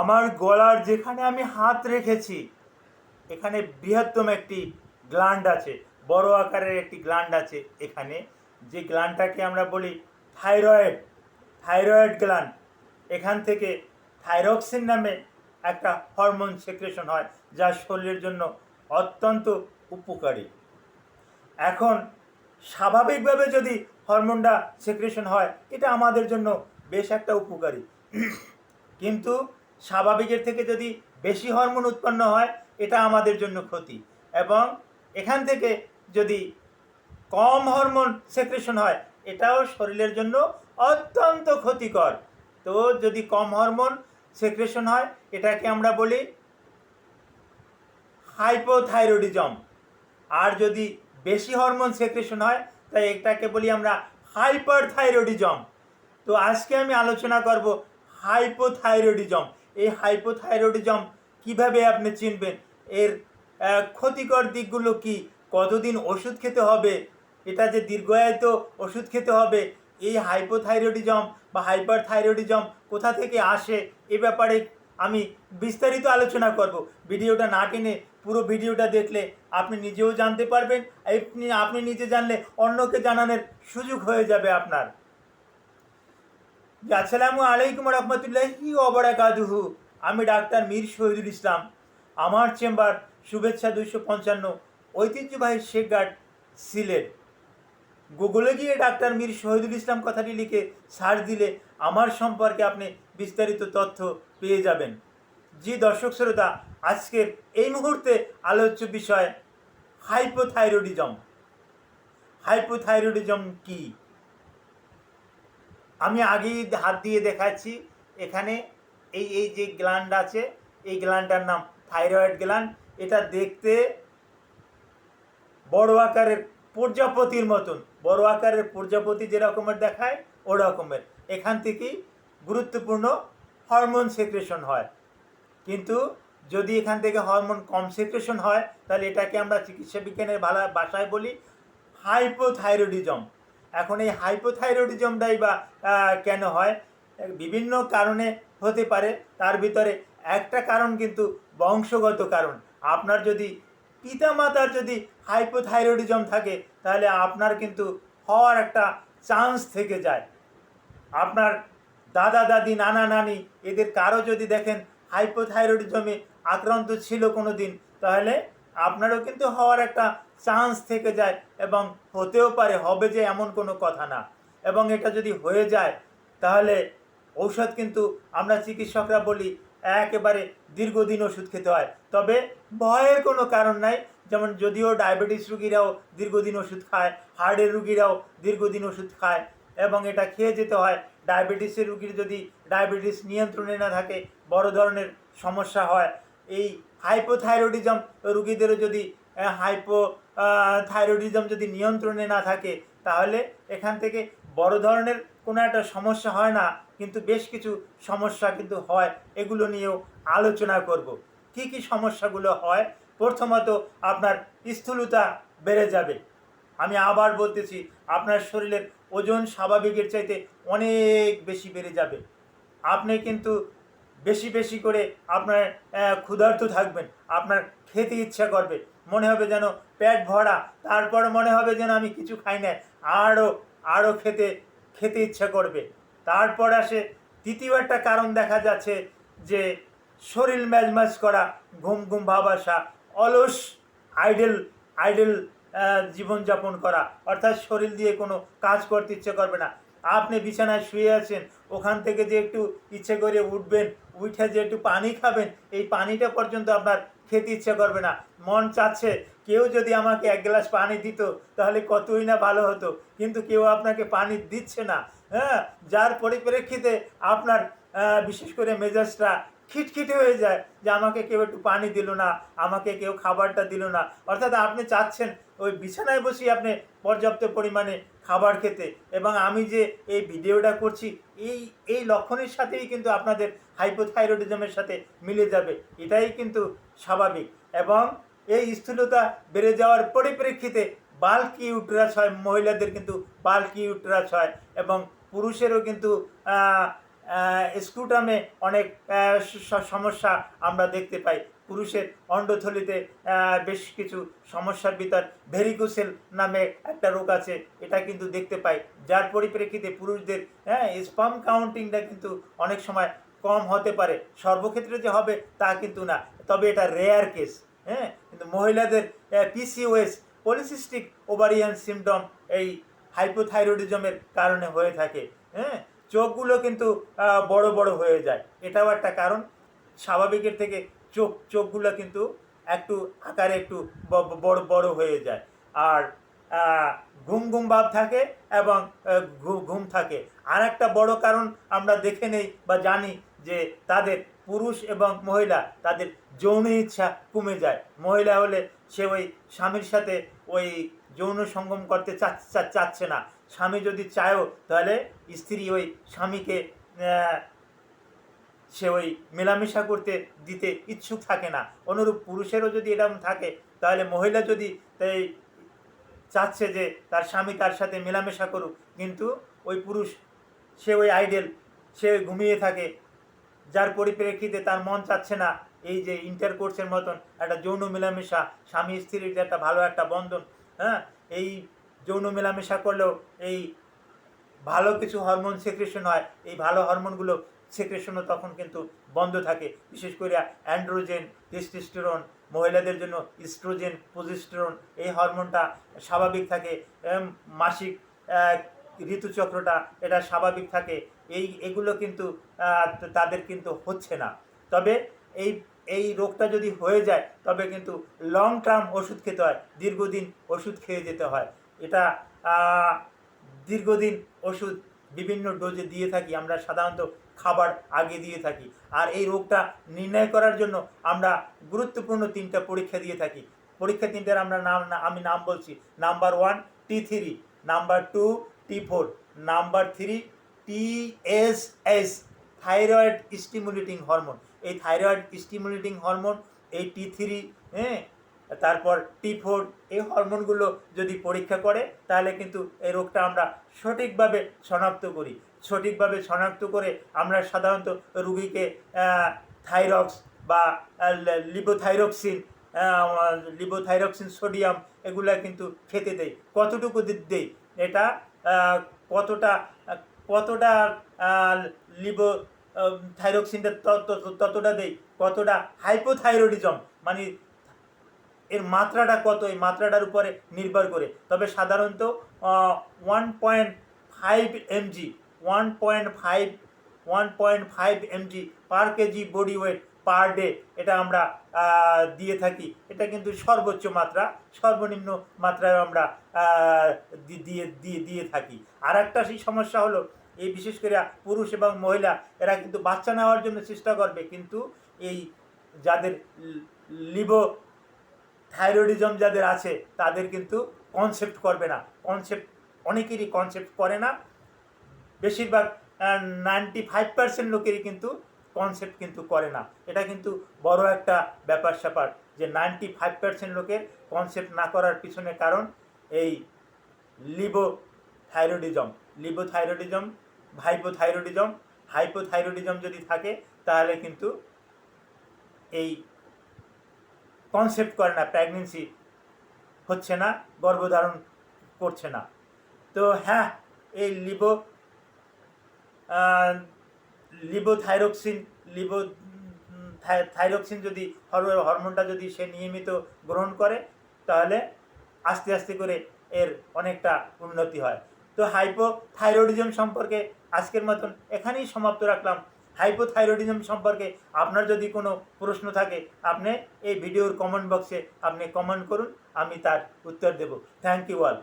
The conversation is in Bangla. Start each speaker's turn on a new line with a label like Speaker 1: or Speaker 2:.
Speaker 1: আমার গলার যেখানে আমি হাত রেখেছি, এখানে বৃহত্তম একটি গ্ল্যান্ড আছে, বড় আকারের একটি গ্ল্যান্ড আছে এখানে। যে গ্ল্যান্ডটাকে আমরা বলি থাইরয়েড থাইরয়েড গ্ল্যান্ড এখান থেকে থাইরক্সিন নামে একটা হরমোন সেক্রেশন হয়, যা শরীরের জন্য অত্যন্ত উপকারী। এখন, স্বাভাবিকভাবে যদি হরমোনটা সেক্রেশন হয়, এটা আমাদের জন্য বেশ একটা উপকারী। কিন্তু স্বাভাবিকের থেকে যদি বেশি হরমোন উৎপন্ন হয়, এটা আমাদের জন্য ক্ষতি। এবং এখান থেকে যদি কম হরমোন সেক্রেশন হয়, এটাও শরীরের জন্য অত্যন্ত ক্ষতিকর। তো যদি কম হরমোন সেক্রেশন হয়, এটাকে আমরা বলি হাইপোথাইরয়েডিজম। আর যদি বেশি হরমোন সেক্রেশন হয়, তাই এটাকে বলি আমরা হাইপার থাইরয়েডিজম তো আজকে আমি আলোচনা করব হাইপোথাইরয়েডিজম। এই হাইপোথাইরয়েডিজম কীভাবে আপনি চিনবেন? এর ক্ষতিকর দিকগুলো কি? কতদিন ওষুধ খেতে হবে? এটা যে দীর্ঘায়িত ওষুধ খেতে হবে, এই হাইপোথাইরয়েডিজম বা হাইপার থাইরয়েডিজম কোথা থেকে আসে এ ব্যাপারে আমি বিস্তারিত আলোচনা করব। ভিডিওটা না টেনে পুরো ভিডিওটা দেখলে আপনি নিজেও জানতে পারবেন আপনি নিজে জানলে অন্যকে জানানোর সুযোগ হয়ে যাবে আপনার। আসসালামু আলাইকুম রহমতুল্লাহি ওবরাকাতুহু আমি ডাক্তার মীর শহীদুল ইসলাম। আমার চেম্বার শুভেচ্ছা দুইশো পঞ্চান্ন। ঐতিহ্যবাহী শেখঘাট সিলেট। গুগলে গিয়ে ডাক্তার মীর শহীদুল ইসলাম কথাটি লিখে সার্চ দিলে আমার সম্পর্কে আপনি বিস্তারিত তথ্য পেয়ে যাবেন। জি, দর্শক শ্রোতা, আজকের এই মুহূর্তে আলোচ্য বিষয় হাইপোথাইরয়েডিজম। হাইপোথাইরয়েডিজম কী? আমি আগেই হাত দিয়ে দেখাচ্ছি। এখানে এই এই যে গ্ল্যান্ড আছে, এই গ্ল্যান্ডটার নাম থাইরয়েড গ্ল্যান্ড এটা দেখতে বড় আকারের প্রজাপতির মতন। বড় আকারের প্রজাপতি যে রকমের দেখায়, ওরকমের। এখান থেকেই গুরুত্বপূর্ণ হরমোন সেক্রেশন হয়। কিন্তু যদি এখান থেকে হরমোন কম সেক্রেশন হয়, তাহলে এটাকে আমরা চিকিৎসা বিজ্ঞানের ভালো ভাষায় বলি হাইপোথাইরয়েডিজম এখন এই হাইপোথাইরয়েডিজমটাই বা কেন হয়? বিভিন্ন কারণে হতে পারে, তার ভিতরে একটা কারণ কিন্তু বংশগত কারণ। আপনার যদি পিতামাতার যদি হাইপোথাইরয়েডিজম থাকে, তাহলে আপনার কিন্তু হওয়ার একটা চান্স থেকে যায়। আপনার দাদা, দাদি, নানা, নানি এদের কারও যদি দেখেন হাইপোথাইরয়েডিজমে আক্রান্ত ছিল কোনো দিন, তাহলে আপনারও কিন্তু হওয়ার একটা চান্স থেকে যায় এবং হতেও পারে, হবে যে এমন কোনো কথা না। এবং এটা যদি হয়ে যায়, তাহলে ঔষধ কিন্তু আমরা চিকিৎসকরা বলি একেবারে দীর্ঘদিন ওষুধ খেতে হয়। তবে ভয়ের কোনো কারণ নাই, যেমন যদিও ডায়াবেটিস রুগীরাও দীর্ঘদিন ওষুধ খায় হার্টের রুগীরাও দীর্ঘদিন ওষুধ খায় এবং এটা খেয়ে যেতে হয়। ডায়াবেটিসের রুগীর যদি ডায়াবেটিস নিয়ন্ত্রণে না থাকে, বড় ধরনের সমস্যা হয়। এই হাইপোথাইরয়েডিজম রুগীদেরও যদি হাইপো থাইরয়েডিজম যদি নিয়ন্ত্রণে না থাকে, তাহলে এখান থেকে বড় ধরনের কোনো একটা সমস্যা হয় না, কিন্তু বেশ কিছু সমস্যা কিন্তু হয়, এগুলো নিয়েও আলোচনা করব। কি কি সমস্যাগুলো হয়? প্রথমত আপনার স্থূলতা বেড়ে যাবে। আমি আবার বলতেছি, আপনার শরীরের ওজন স্বাভাবিকের চাইতে অনেক বেশি বেড়ে যাবে। আপনি কিন্তু বেশি বেশি করে আপনার ক্ষুধার্ত থাকবেন। আপনার খেতে ইচ্ছা করবে। মনে হবে যেন পেট ভরা তারপর মনে হবে যেন আমি কিছু খাই না। আরও আরও খেতে খেতে ইচ্ছা করবে। তারপর আসে তৃতীয় একটা কারণ দেখা যাচ্ছে যে শরীর ম্যাজম্যাজ করা, ঘুম ঘুম ভাব আসা অলস আইডেল আইডেল জীবনযাপন করা। অর্থাৎ শরীর দিয়ে কোনো কাজ করতে ইচ্ছে করবে না। আপনি বিছানায় শুয়ে আছেন, ওখান থেকে যে একটু ইচ্ছে করে উঠবেন, উঠে যে একটু পানি খাবেন, এই পানিটা পর্যন্ত আপনার খেতে ইচ্ছে করবে না। মন চাচ্ছে, কেউ যদি আমাকে এক গ্লাস পানি দিত, তাহলে কতই না ভালো হতো। কিন্তু কেউ আপনাকে পানি দিচ্ছে না হ্যাঁ? যার পরিপ্রেক্ষিতে আপনার বিশেষ করে মেজাজটা খিটখিটে হয়ে যায় যে আমাকে কেউ একটু পানি দিল না, আমাকে কেউ খাবারটা দিল না। অর্থাৎ আপনি চাচ্ছেন ওই বিছানায় বসেই আপনি পর্যাপ্ত পরিমাণে খাবার খেতে এবং আমি যে এই ভিডিওটা করছি, এই এই লক্ষণের সাথেই কিন্তু আপনাদের হাইপোথাইরয়েডিজমের সাথে মিলে যাবে। এটাই কিন্তু স্বাভাবিক এবং এই স্থূলতা বেড়ে যাওয়ার পরিপ্রেক্ষিতে বাল্কি ইউট্রাস হয় মহিলাদের কিন্তু বাল্কি ইউট্রাস হয় এবং পুরুষেরও কিন্তু স্ক্রুটামে অনেক সমস্যা আমরা দেখতে পাই। পুরুষের অন্ডথলিতে বেশ কিছু সমস্যার ভিতর ভেরিকোসেল নামে একটা রোগ আছে, এটা কিন্তু দেখতে পাই। যার পরিপ্রেক্ষিতে পুরুষদের হ্যাঁ স্পাম কাউন্টিংটা কিন্তু অনেক সময় কম হতে পারে। সর্বক্ষেত্রে যে হবে তা কিন্তু না। তবে এটা রেয়ার কেস হ্যাঁ কিন্তু মহিলাদের পিসিওএস পলিসিস্টিক ওভারিয়ান সিমটম এই হাইপোথাইরয়েডিজমের কারণে হয়ে থাকে হ্যাঁ। চোখগুলো কিন্তু বড় বড় হয়ে যায়। এটাও একটা কারণ। স্বাভাবিকের থেকে চোখ, চোখগুলো কিন্তু একটু আকারে একটু বড় বড় হয়ে যায়। আর ঘুম ঘুম ভাব থাকে এবং ঘুম থাকে। আর একটা বড় কারণ আমরা দেখে নেই বা জানি যে তাদের পুরুষ এবং মহিলা, তাদের যৌন ইচ্ছা কমে যায়। মহিলা হলে সে ওই স্বামীর সাথে ওই যৌন সঙ্গম করতে চাচ্ছে না। স্বামী যদি চায়ও, তাহলে স্ত্রী ওই স্বামীকে সে ওই মেলামেশা করতে দিতে ইচ্ছুক থাকে না। অনুরূপ পুরুষেরও যদি এরকম থাকে, তাহলে মহিলা যদি তাই চাচ্ছে যে তার স্বামী তার সাথে মেলামেশা করুক, কিন্তু ওই পুরুষ, সে ওই আইডেল, সে ঘুমিয়ে থাকে, যার পরিপ্রেক্ষিতে তার মন চাচ্ছে না, এই যে ইন্টার কোর্সের মতন একটা যৌন মেলামেশা, স্বামী স্ত্রীর যে একটা ভালো একটা বন্ধন হ্যাঁ? এই যৌন মেলামেশা করলেও এই ভালো কিছু হরমোন সেক্রেশন হয়, এই ভালো হরমোনগুলো সেক্রেশনও তখন কিন্তু বন্ধ থাকে। বিশেষ করে অ্যান্ড্রোজেন টেস্টোস্টেরন মহিলাদের জন্য ইস্ট্রোজেন প্রোজেস্টেরন এই হরমোনটা স্বাভাবিক থাকে। মাসিক ঋতুচক্রটা এটা স্বাভাবিক থাকে। এই, এগুলো কিন্তু তাদের কিন্তু হচ্ছে না। তবে এই এই রোগটা যদি হয়ে যায়, তবে কিন্তু লং টার্ম ওষুধ খেতে হয়, দীর্ঘদিন ওষুধ খেয়ে যেতে হয়। এটা দীর্ঘদিন ওষুধ বিভিন্ন ডোজে দিয়ে থাকি, আমরা সাধারণত খাবার আগে দিয়ে থাকি। আর এই রোগটা নির্ণয় করার জন্য আমরা গুরুত্বপূর্ণ তিনটা পরীক্ষা দিয়ে থাকি। পরীক্ষা তিনটার আমরা নাম, আমি নাম বলছি। Number one T three number two T four number three T S S thyroid stimulating hormone এই থাইরয়েড স্টিমুলেটিং হরমোন এই টি থ্রি হ্যাঁ? তারপর টি ফোর এই হরমোনগুলো যদি পরীক্ষা করে, তাহলে কিন্তু এই রোগটা আমরা সঠিকভাবে শনাক্ত করি। সঠিকভাবে শনাক্ত করে আমরা সাধারণত রুগীকে থাইরক্স বা লিবোথাইরক্সিন লিবোথাইরক্সিন সোডিয়াম এগুলা কিন্তু খেতে দেই। কতটুকু দেই? এটা কতটা কতটা লিবো থাইরক্সিনটা ততটা দেই, কতটা? হাইপোথাইরয়েডিজম মানে এর মাত্রাটা কত? এই মাত্রাটার উপরে নির্ভর করে। তবে সাধারণত one point five MG one point five one point five MG per KG body weight per day এটা আমরা দিয়ে থাকি। এটা কিন্তু সর্বোচ্চ মাত্রা, সর্বনিম্ন মাত্রায় আমরা দিয়ে দিয়ে দিয়ে থাকি। আর একটা সেই সমস্যা হলো এই বিশেষ করে পুরুষ এবং মহিলা, এরা কিন্তু বাচ্চা নেওয়ার জন্য চেষ্টা করবে, কিন্তু এই যাদের লিবো থাইরয়েডিজম যাদের আছে, তাদের কিন্তু কনসেপ্ট করবে না। কনসেপ্ট অনেকেরই কনসেপ্ট করে না। বেশিরভাগ নাইনটি ফাইভ পার্সেন্ট লোকেরই কিন্তু কনসেপ্ট কিন্তু করে না। এটা কিন্তু বড় একটা ব্যাপার স্যাপার যে নাইনটি ফাইভ পার্সেন্ট লোকের কনসেপ্ট না করার পিছনে কারণ এই hypo thyroidism. Hypo thyroidism hypothyroidism hypothyroidism যদি থাকে, তাহলে কিন্তু এই কনসেপ্ট করে না প্রেগনেন্সি হচ্ছে না, গর্ভধারণ করছে না। তো হ্যাঁ এই লিবো লিবোথাইরক্সিন, লিবো থাইরক্সিন যদি, হর- হরমোনটা যদি সে নিয়মিত গ্রহণ করে, তাহলে আস্তে আস্তে করে এর অনেকটা উন্নতি হয়। তো হাইপোথাইরয়েডিজম সম্পর্কে আজকের মতন এখানেই সমাপ্ত রাখলাম। হাইপোথাইরয়েডিজম সম্পর্কে আপনার যদি কোনো প্রশ্ন থাকে, আপনি এই ভিডিওর কমেন্ট বক্সে আপনি কমেন্ট করুন, আমি তার উত্তর দেব। Thank you all